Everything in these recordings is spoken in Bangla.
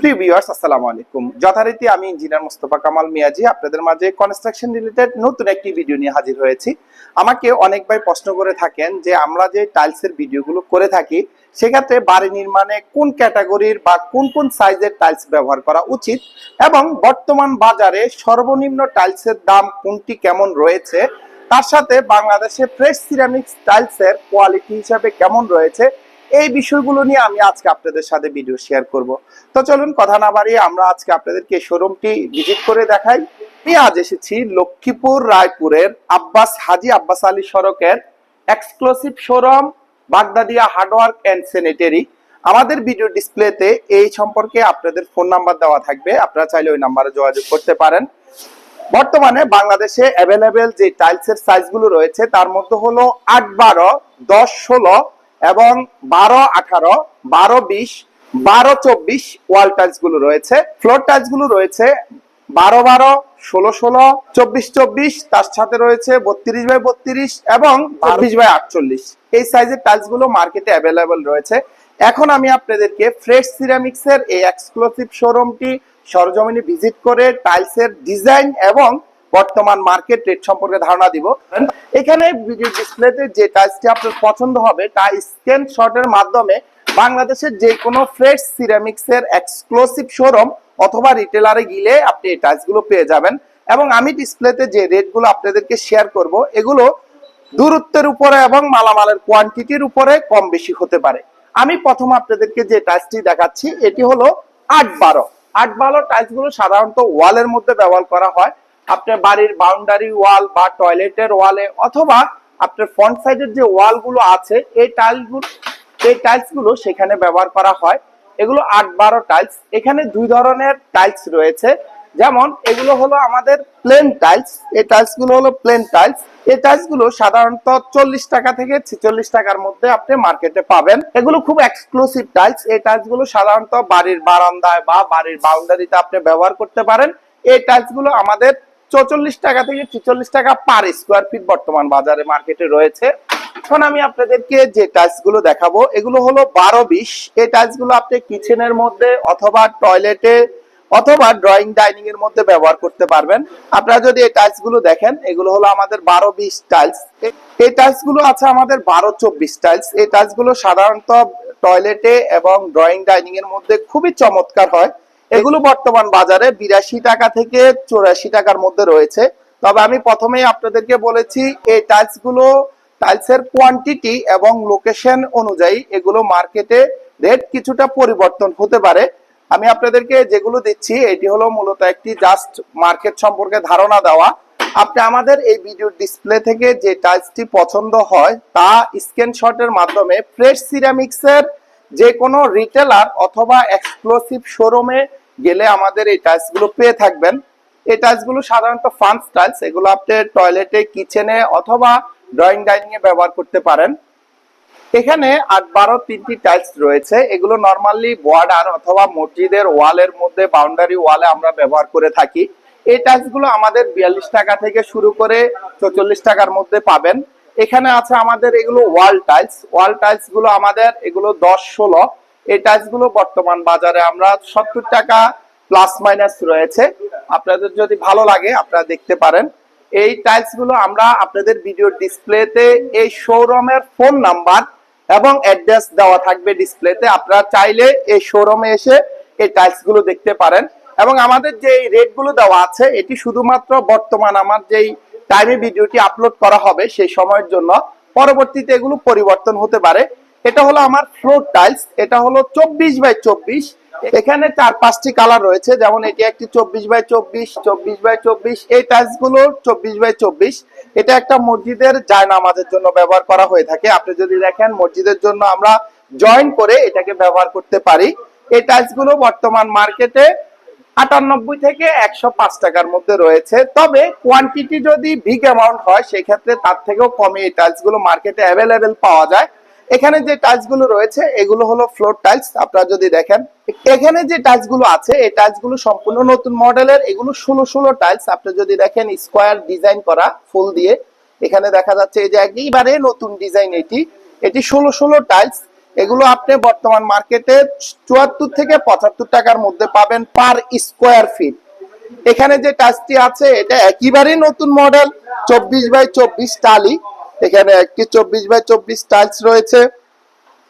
প্রিয় ভিউয়ার্স আসসালামু আলাইকুম। যথারীতি আমি ইঞ্জিনিয়ার মোস্তফা কামাল মিয়াজি, আপনাদের মাঝে কনস্ট্রাকশন রিলেটেড নতুন একটি ভিডিও নিয়ে হাজির হয়েছি। আমাকে প্রশ্ন করে থাকেন যে, আমরা যে টাইলসের ভিডিওগুলো করে থাকি, সেক্ষেত্রে বাড়ি নির্মাণে কোন ক্যাটাগরির বা কোন কোন সাইজের টাইলস ব্যবহার করা উচিত এবং বর্তমান বাজারে সর্বনিম্ন টাইলসের দাম কোনটি, কেমন রয়েছে, তার সাথে বাংলাদেশে ফ্রেশ সিরামিক্স টাইলসের কোয়ালিটি হিসাবে কেমন রয়েছে এই বিষয়গুলো নিয়ে আমি আজকে আপনাদের সাথে ভিডিও শেয়ার করব। তো চলুন, কথা না বাড়িয়ে আমরা আজকে আপনাদেরকে শোরুমটি ভিজিট করে দেখাই। আমি আজ এসেছি লক্ষ্মীপুর রায়পুরের আব্বাস, হাজি আব্বাস আলী সড়কের exclusive showroom Baghdadia hardware and sanitary. আমাদের ভিডিও ডিসপ্লেতে এই সম্পর্কে আপনাদের ফোন নাম্বার দেওয়া থাকবে। আপনারা চাইলে ওই নাম্বারে যোগাযোগ করতে পারেন। বর্তমানে বাংলাদেশে অ্যাভেলেবেল যে টাইলসের সাইজগুলো রয়েছে, তার মধ্যে হলো আট বারো, দশ, ষোলো এবং বারো, আঠারো, বারো, বিশ, বারো, চব্বিশ ওয়াল টাইলসগুলো রয়েছে। ফ্লোর টাইলসগুলো রয়েছে বারো বারো, ষোলো ষোলো, চব্বিশ চব্বিশ, তার সাথে রয়েছে বত্রিশ বাই বত্রিশ এবং চব্বিশ বাই আটচল্লিশ। এই সাইজের টাইলসগুলো মার্কেটে অ্যাভেলেবেল রয়েছে। এখন আমি আপনাদেরকে ফ্রেশ সিরামিক্স এর এই এক্সক্লুসিভ শোরুমটি সরজমিনে ভিজিট করে টাইলসের ডিজাইন এবং বর্তমান মার্কেট রেট সম্পর্কে ধারণা দিব। এখানে ভিডিও ডিসপ্লেতে যে টাইলসটি আপনার পছন্দ হবে, তা স্ক্যান শটের মাধ্যমে বাংলাদেশের যে কোনো ফ্রেশ সিরামিক্স এর এক্সক্লুসিভ শোরুম অথবা রিটেলারে গিলে আপনি এই টাইলসগুলো পেয়ে যাবেন। এবং আমি ডিসপ্লেতে যে রেটগুলো আপনাদেরকে শেয়ার করব, এগুলো দূরত্বের উপরে এবং মালামালের কোয়ান্টিটির উপরে কম বেশি হতে পারে। আমি প্রথম আপনাদেরকে যে টাইলসটি দেখাচ্ছি, এটি হলো আট বারো। আট বারো টাইলসগুলো সাধারণত ওয়ালের মধ্যে ব্যবহার করা হয়। আপনার বাড়ির বাউন্ডারি ওয়াল বা টয়লেটের ওয়ালে অথবা আপনার ফ্রন্ট সাইডের যে ওয়ালগুলো আছে, এই টাইলসগুলো, এই টাইলসগুলো সেখানে ব্যবহার করা হয়। এগুলো আট বারো টাইলস এখানে দুই ধরনের টাইলস রয়েছে। যেমন, এগুলো হলো আমাদের প্লেন টাইলস এই টাইলসগুলো হলো প্লেন টাইলস এই টাইলসগুলো সাধারণত চল্লিশ টাকা থেকে ছেচল্লিশ টাকার মধ্যে আপনি মার্কেটে পাবেন। এগুলো খুব এক্সক্লুসিভ টাইলস এই টাইলসগুলো সাধারণত বাড়ির বারান্দায় বা বাড়ির বাউন্ডারিতে আপনি ব্যবহার করতে পারেন। এই টাইলসগুলো আমাদের চৌচল্লিশ টাকা থেকে ছেচল্লিশ টাকা পার স্কোয়ার ফিট বর্তমান বাজারে মার্কেটে রয়েছে। এখন আমি আপনাদেরকে যে টাইলসগুলো দেখাবো, এগুলো হলো বারো বিশ। এই টাইলসগুলো আপনি কিচেনের মধ্যে অথবা টয়লেটে অথবা ড্রয়িং ডাইনিং এর মধ্যে ব্যবহার করতে পারবেন। আপনারা যদি এই টাইলসগুলো দেখেন, এগুলো হলো আমাদের বারো বিশ টাইলস এই টাইলসগুলো আছে আমাদের বারো চব্বিশ টাইলস এই টাইলসগুলো সাধারণত টয়লেটে এবং ড্রয়িং ডাইনিং এর মধ্যে খুবই চমৎকার হয়। এগুলো বর্তমান বাজারে বিরাশি টাকা থেকে চৌরাশি টাকার মধ্যে রয়েছে। তবে আমি প্রথমেই আপনাদেরকে বলেছি, এই টাইলসগুলো টাইলসের কোয়ান্টিটি এবং লোকেশন অনুযায়ী এগুলো মার্কেটে রেট কিছুটা পরিবর্তন হতে পারে। আমি আপনাদেরকে যেগুলো দিচ্ছি, এটি হলো মূলত একটি জাস্ট মার্কেট সম্পর্কে ধারণা দেওয়া। আপনি আমাদের এই ভিডিও ডিসপ্লে থেকে যে টাইলসটি পছন্দ হয়, তা স্ক্রিনশটের মাধ্যমে ফ্রেশ সিরামিক্স এর যে কোনো রিটেলার অথবা এক্সক্লুসিভ শোরুমে গেলে আমাদের এই টাইলসগুলো পেয়ে থাকবেন। এই টাইলসগুলো সাধারণত ফান্স টাইলস এগুলো আপনি টয়লেটে কিচেনে অথবা ড্রয়িং ডাইনিং এ ব্যবহার করতে পারেন। এখানে আট বারো তিনটি টাইলস রয়েছে। এগুলো নর্মালি বর্ডার অথবা মসজিদের ওয়ালের মধ্যে বাউন্ডারি ওয়ালে আমরা ব্যবহার করে থাকি। এই টাইলসগুলো আমাদের বিয়াল্লিশ টাকা থেকে শুরু করে চৌচল্লিশ টাকার মধ্যে পাবেন। এখানে আছে আমাদের এগুলো ওয়াল টাইলস ওয়াল টাইলসগুলো আমাদের, এগুলো দশ, ষোলো। এই টাইলসগুলো বর্তমান বাজারে আমরা সত্তর টাকা প্লাস মাইনাস রয়েছে। আপনাদের যদি ভালো লাগে, আপনারা দেখতে পারেন। এই টাইলসগুলো আমরা আপনাদের ভিডিও ডিসপ্লেতে এই শোরুমের ফোন নাম্বার এবং অ্যাড্রেস দেওয়া থাকবে ডিসপ্লেতে আপনারা চাইলে এই শোরুমে এসে এই টাইলসগুলো দেখতে পারেন। এবং আমাদের যে রেটগুলো দেওয়া আছে, এটি শুধুমাত্র বর্তমান আমার যেই টাইমে ভিডিওটি আপলোড করা হবে, সেই সময়ের জন্য। পরবর্তীতে এগুলো পরিবর্তন হতে পারে। এটা হলো আমার ফ্লোর টাইলস এটা হলো চব্বিশ বাই চব্বিশ। এখানে চার পাঁচটি কালার রয়েছে, যেমন এটি একটি চব্বিশ বাই চব্বিশ চব্বিশ বাই চব্বিশ, এই টাইলসগুলো চব্বিশ বাই চব্বিশ। এটা একটা মসজিদের জায় নামাজের জন্য ব্যবহার করা হয়ে থাকে। আপনি যদি দেখেন মসজিদের জন্য আমরা জয়েন করে এটাকে ব্যবহার করতে পারি। এই টাইলসগুলো বর্তমান মার্কেটে আটানব্বই থেকে একশো পাঁচ টাকার মধ্যে রয়েছে। তবে কোয়ান্টিটি যদি বিগ অ্যামাউন্ট হয়, সেক্ষেত্রে তার থেকেও কমে এই টাইলসগুলো মার্কেটে অ্যাভেলেবেল পাওয়া যায়। এখানে যে টাইলসগুলো রয়েছে, এগুলো হলো ফ্লোর টাইলস আপনারা যদি দেখেন, এখানে যে টাইলসগুলো আছে, এই টাইলসগুলো সম্পূর্ণ নতুন মডেলের। এগুলো ষোলো ষোলো টাইলস আপনি যদি দেখেন স্কোয়ার ডিজাইন করা ফুল দিয়ে। এখানে দেখা যাচ্ছে এই যে একেবারে নতুন ডিজাইন এটি। এটি ষোলো ষোলো টাইলস এগুলো আপনি বর্তমান মার্কেটে চুয়াত্তর থেকে পঁচাত্তর টাকার মধ্যে পাবেন পার স্কোয়ার ফিট এখানে যে টাচটি আছে, এটা একেবারেই নতুন মডেল চব্বিশ বাই চব্বিশ টালি। এখানে একটি চব্বিশ বাই চব্বিশ টাইলস রয়েছে।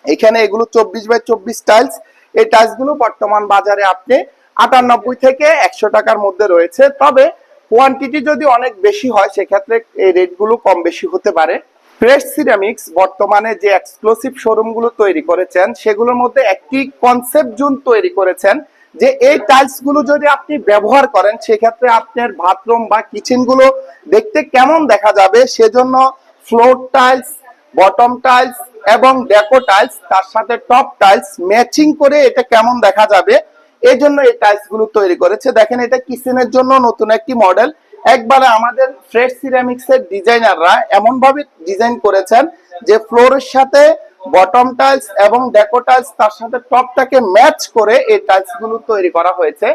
এখানে এগুলো চব্বিশ বাই চব্বিশ টাইলস এই টাইলসগুলো বর্তমান বাজারে আপনি আটানব্বই থেকে একশো টাকার মধ্যে রয়েছে। তবে কোয়ান্টিটি যদি অনেক বেশি হয়, সেক্ষেত্রে এই রেটগুলো কম বেশি হতে পারে। ফ্রেশ সিরামিক্স বর্তমানে যে এক্সক্লুসিভ শোরুমগুলো তৈরি করেছেন, সেগুলোর মধ্যে একটি কনসেপ্ট জোন তৈরি করেছেন, যে এই টাইলসগুলো যদি আপনি ব্যবহার করেন, সেক্ষেত্রে আপনার বাথরুম বা কিচেনগুলো দেখতে কেমন দেখা যাবে? সেজন্য ফ্লোর টাইলস বটম টাইলস এবং ডেকো টাইলস তার সাথে টপ টাইলস ম্যাচিং করে এটা কেমন দেখা যাবে? এই জন্য এই টাইলসগুলো তৈরি করেছে। দেখেন এটা কিচেনের জন্য নতুন একটি মডেল একবারে আমাদের ফ্রেশ সিরামিক্স এর ডিজাইনাররা এমন ভাবে ডিজাইন করেছেন যে ফ্লোরের সাথে বটম টাইলস এবং ডেকো টাইলস তার সাথে টপটাকে ম্যাচ করে এই টাইলসগুলো তৈরি করা হয়েছে।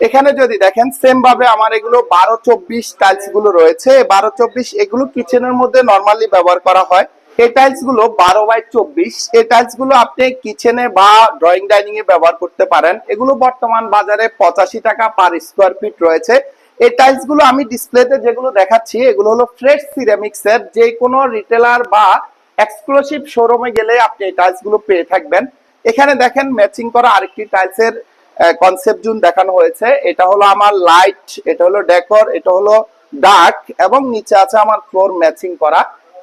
এখানে যদি দেখেন সেম ভাবে আমার এগুলো বারো চব্বিশ টাইলসগুলো রয়েছে। বারো চব্বিশ এগুলো কিচেনের মধ্যে নর্মালি ব্যবহার করা হয়। এই টাইলসগুলো বারো বাই চব্বিশ, এই টাইলসগুলো আপনি কিচেনে বা ড্রয়িং ডাইনিং এ ব্যবহার করতে পারেন। এগুলো বর্তমান বাজারে পঁচাশি টাকা পার স্কোয়ার ফিট রয়েছে। এই টাইলসগুলো আমি ডিসপ্লেতে যেগুলো দেখাচ্ছি, এগুলো হলো ফ্রেশ সিরামিক্স এর যে কোনো রিটেলার বা এক্সক্লুসিভ শোরুমে গেলে আপনি এই টাইলসগুলো পেয়ে থাকবেন। এখানে দেখেন ম্যাচিং করা আরেকটি টাইলস এর কনসেপ্ট জুন দেখানো হয়েছে। এটা হলো আমার লাইট এটা হলো ডেকর এটা হলো ডার্ক এবং নিচে আছে আমার ফ্লোর ম্যাচিং করা।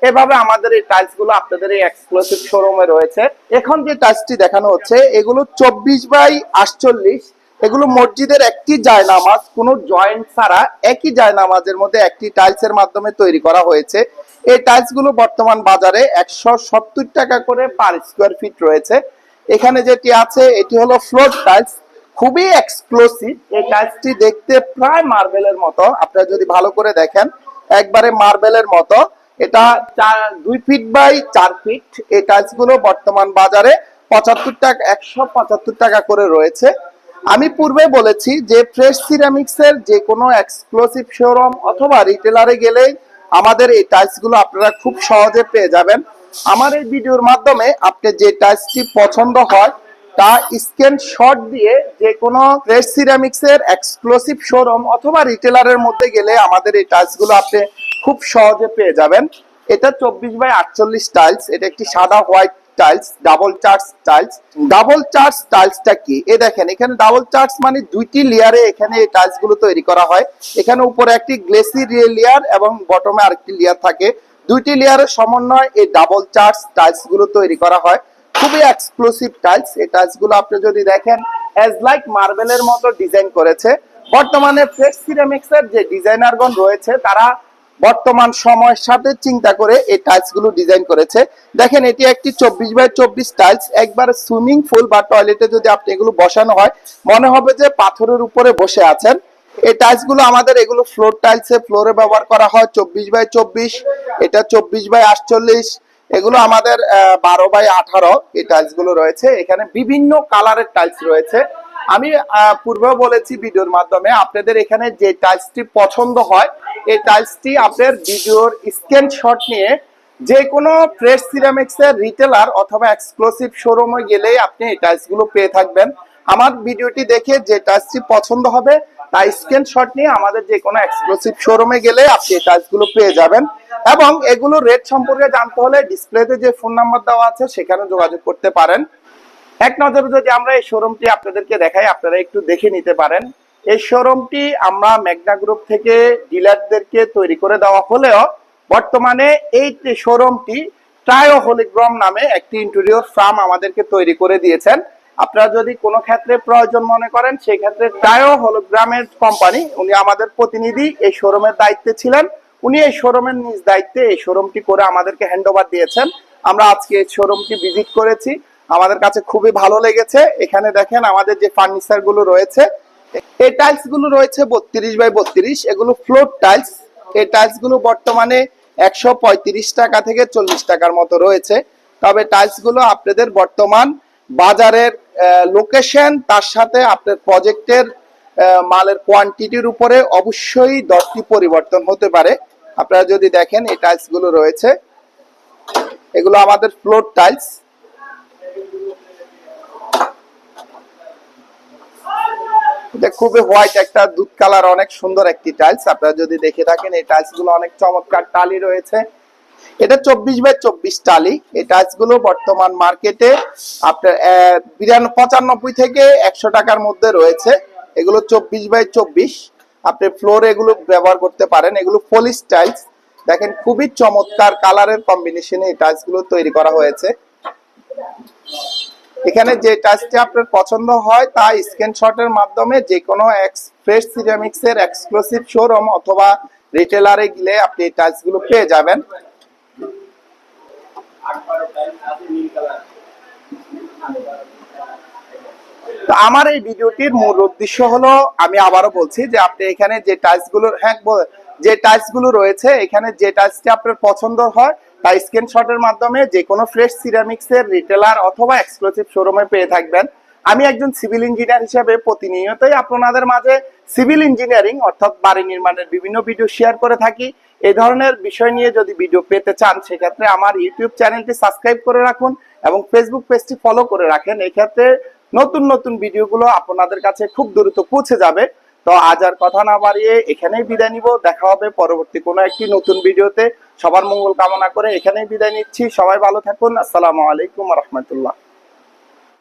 এভাবে আমাদের এই টাইলসগুলো আপনাদের এই এক্সক্লুসিভ শোরুমে রয়েছে। এখন যে টাইলসটি দেখানো হচ্ছে, এগুলো চব্বিশ বাই আটচল্লিশ। এগুলো মসজিদের একটি জায়নামাজ, কোনো জয়েন্ট ছাড়া একই জায়নামাজের মধ্যে একটি টাইলস এর মাধ্যমে তৈরি করা হয়েছে। এই টাইলসগুলো বর্তমান বাজারে একশো সত্তর টাকা করে পার স্কোয়ার ফিট রয়েছে। এখানে যেটি আছে, এটি হলো ফ্লোর টাইলস খুবই এক্সক্লুসিভ এই টাইলসটি দেখতে প্রায় মার্বেলের মতো। আপনারা যদি ভালো করে দেখেন, একবারে মার্বেলের মতো। এটা দুই ফিট বাই চার ফিট এই টাইলসগুলো বর্তমান বাজারে পঁচাত্তর টাকা, একশো পঁচাত্তর টাকা করে রয়েছে। আমি পূর্বে বলেছি যে ফ্রেশ সিরামিক্স এর যে কোনো এক্সক্লুসিভ শোরুম অথবা রিটেলারে গেলেই আমাদের এই টাইলসগুলো আপনারা খুব সহজে পেয়ে যাবেন। আমার এই ভিডিওর মাধ্যমে আপনি যে টাইলসটি পছন্দ হয় তা স্ক্যান শট দিয়ে যে কোনো ফ্রেশ সিরামিক্স এর এক্সক্লুসিভ শোরুম অথবা রিটেলারের মধ্যে গেলে আমাদের এই টাইলসগুলো আপনি খুব সহজে পেয়ে যাবেন। এটা চব্বিশ বাই আটচল্লিশ টাইলস, এটা একটি সাদা white tiles, double charge tiles. Double charge টাইলসটা কি? এ দেখেন, এখানে ডাবল চার্জ মানে দুইটি লেয়ারে এখানে এই টাইলসগুলো তৈরি করা হয়। এখানে উপরে একটি গ্লেসি লেয়ার এবং বটমে আরেকটি লেয়ার থাকে। দুইটি লেয়ারের সমন্বয় এই ডাবল চার্জ টাইলসগুলো তৈরি করা হয়। খুবই এক্সক্লুসিভ টাইলস এই টাইলসগুলো আপনি যদি দেখেন এজ লাইক মার্বেলের মতো ডিজাইন করেছে। বর্তমানে ফ্রেশ সিরামিক্স এর যে ডিজাইনারগণ রয়েছে, তারা বর্তমান সময়ের সাথে চিন্তা করে এই টাইলসগুলো ডিজাইন করেছে। দেখেন, এটি একটি চব্বিশ বাই চব্বিশ টাইলস একবার সুইমিং পুল বা টয়লেটে যদি আপনি এগুলো বসানো হয়, মনে হবে যে পাথরের উপরে বসে আছেন। এই টাইলসগুলো আমাদের এগুলো ফ্লোর টাইলসে ফ্লোরে ব্যবহার করা হয় চব্বিশ বাই চব্বিশ, এটা চব্বিশ বাই আটচল্লিশ এগুলো আমাদের বারো বাই আঠারো এই টাইলসগুলো রয়েছে। এখানে বিভিন্ন কালারের টাইলস রয়েছে। আমি পূর্বেও বলেছি ভিডিওর মাধ্যমে, আপনাদের এখানে যে টাইলসটি পছন্দ হয়, এই টাইলসটি আপনার ভিডিওর স্ক্রিনশট নিয়ে যে কোনো ফ্রেশ সিরামিক্স এর রিটেলার অথবা এক্সক্লুসিভ শোরুমে গেলেই আপনি এই টাইলসগুলো পেয়ে থাকবেন। আমার ভিডিওটি দেখে যে টাইলসটি পছন্দ হবে তাই স্ক্রিনশট নিয়ে আমাদের যে কোনো এক্সক্লুসিভ শোরুমে গেলে আপনি এই টাইলসগুলো পেয়ে যাবেন। এবং এগুলো রেট সম্পর্কে জানতে হলে ডিসপ্লেতে যে ফোন নাম্বার দেওয়া আছে সেখানে যোগাযোগ করতে পারেন। এক নজরে যদি আমরা এই শোরুমটি আপনাদেরকে দেখাই, আপনারা একটু দেখে নিতে পারেন। এই শোরুমটি আমরা মেঘনা গ্রুপ থেকে ডিলারদেরকে তৈরি করে দেওয়া হলেও বর্তমানে এই শোরুমটি ট্রায়ো হলিগ্রাম নামে একটি ইন্টেরিয়র ফার্ম আমাদেরকে তৈরি করে দিয়েছেন। আপনারা যদি কোনো ক্ষেত্রে প্রয়োজন মনে করেন সেই ক্ষেত্রে ট্রায়ো হলোগ্রামের কোম্পানি উনি আমাদের প্রতিনিধি, এই শোরুমের দায়িত্বে ছিলেন। উনি এই শোরুমের নিজ দায়িত্বে এই শোরুমটি করে আমাদেরকে হ্যান্ডওভার দিয়েছেন। আমরা আজকে এই শোরুমটি ভিজিট করেছি। আমাদের কাছে খুবই ভালো লেগেছে। এখানে দেখেন আমাদের যে ফার্নিচারগুলো রয়েছে, এই টাইলসগুলো রয়েছে বত্রিশ বাই বত্রিশ। এগুলো ফ্লোর টাইলস এই টাইলসগুলো বর্তমানে একশো পঁয়ত্রিশ টাকা থেকে চল্লিশ টাকার মতো রয়েছে। তবে টাইলসগুলো আপনাদের বর্তমান বাজারের লোকেশন তার সাথে আপনার প্রজেক্টের মালের কোয়ান্টিটির উপরে অবশ্যই দরটি পরিবর্তন হতে পারে। আপনারা যদি দেখেন, এই টাইলসগুলো রয়েছে। এগুলো আমাদের ফ্লোর টাইলস এটা খুবই হোয়াইট একটা, দুধ কালার অনেক সুন্দর একটি টাইলস আপনারা যদি দেখে থাকেন, এই টাইলসগুলো অনেক চমৎকার টালি রয়েছে। এটা চব্বিশ বাই চব্বিশ টালি। এই টাইলসগুলো বর্তমান মার্কেটে আপনার বিরানব্বই পঁচানব্বই থেকে একশো টাকার মধ্যে রয়েছে। এগুলো চব্বিশ বাই চব্বিশ। আপনি ফ্লোর এগুলো ব্যবহার করতে পারেন। এগুলো পলিশ টাইলস দেখেন, খুবই চমৎকার কালারের কম্বিনেশনে এই টাইলসগুলো তৈরি করা হয়েছে। এখানে যে টাচটি আপনার পছন্দ হয়, তা স্ক্রিনশটের মাধ্যমে যে কোনো ফ্রেশ সিরামিক্স এর এক্সক্লুসিভ শোরুম অথবা রিটেলারে গেলে আপনি এই টাচগুলো পেয়ে যাবেন। আমার এই ভিডিওটির মূল উদ্দেশ্য হলো, আমি আবারও বলছি যে আপনি এখানে যে টাইলসগুলো হ্যাঁ যে টাইলসগুলো রয়েছে, এখানে যে টাইলসটি আপনার পছন্দ হয় তা স্ক্রিনশটের মাধ্যমে যে কোনো ফ্রেশ সিরামিক্স এর রিটেলার অথবা এক্সক্লুসিভ শোরুমে পেয়ে থাকবেন। আমি একজন সিভিল ইঞ্জিনিয়ার হিসেবে প্রতিনিয়তই আপনাদের মাঝে সিভিল ইঞ্জিনিয়ারিং অর্থাৎ বাড়ি নির্মাণের বিভিন্ন ভিডিও শেয়ার করে থাকি। এই ধরনের বিষয় নিয়ে যদি ভিডিও পেতে চান, সেক্ষেত্রে আমার ইউটিউব চ্যানেলটি সাবস্ক্রাইব করে রাখুন এবং ফেসবুক পেজটি ফলো করে রাখেন। এক্ষেত্রে নতুন নতুন ভিডিওগুলো আপনাদের কাছে খুব দ্রুত পৌঁছে যাবে। তো আজ আর কথা না বাড়িয়ে এখানেই বিদায় নিব। দেখা হবে পরবর্তী কোনো একটি নতুন ভিডিওতে সবার মঙ্গল কামনা করে এখানেই বিদায় নিচ্ছি। সবাই ভালো থাকুন। আসসালামু আলাইকুম রহমতুল্লাহ।